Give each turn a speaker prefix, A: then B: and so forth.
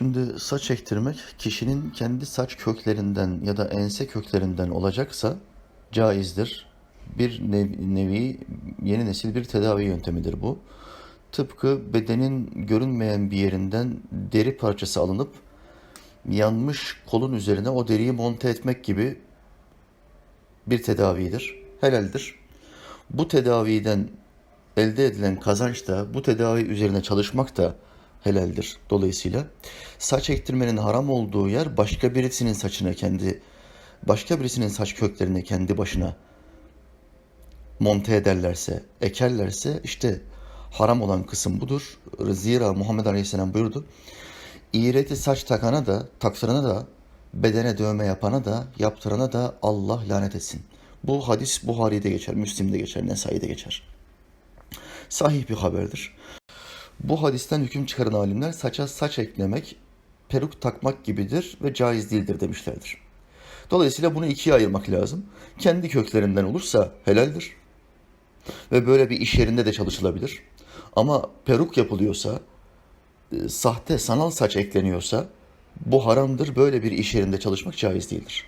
A: Şimdi saç ektirmek kişinin kendi saç köklerinden ya da ense köklerinden olacaksa caizdir. Bir nev- nevi yeni nesil bir tedavi yöntemidir bu. Tıpkı bedenin görünmeyen bir yerinden deri parçası alınıp yanmış kolun üzerine o deriyi monte etmek gibi bir tedavidir. Helaldir. Bu tedaviden elde edilen kazanç da bu tedavi üzerine çalışmak da helaldir. Dolayısıyla saç ektirmenin haram olduğu yer başka birisinin saçına kendi başka birisinin saç köklerine kendi başına monte ederlerse, ekerlerse işte haram olan kısım budur. Zira Muhammed Aleyhisselam buyurdu. İğreti saç takana da, taktırana da, bedene dövme yapana da, yaptırana da Allah lanet etsin. Bu hadis Buhari'de geçer, Müslim'de geçer, Nesai'de geçer. Sahih bir haberdir. Bu hadisten hüküm çıkaran alimler saça saç eklemek, peruk takmak gibidir ve caiz değildir demişlerdir. Dolayısıyla bunu ikiye ayırmak lazım. Kendi köklerinden olursa helaldir. Ve böyle bir iş yerinde de çalışılabilir. Ama peruk yapılıyorsa, e, sahte sanal saç ekleniyorsa bu haramdır. Böyle bir iş yerinde çalışmak caiz değildir.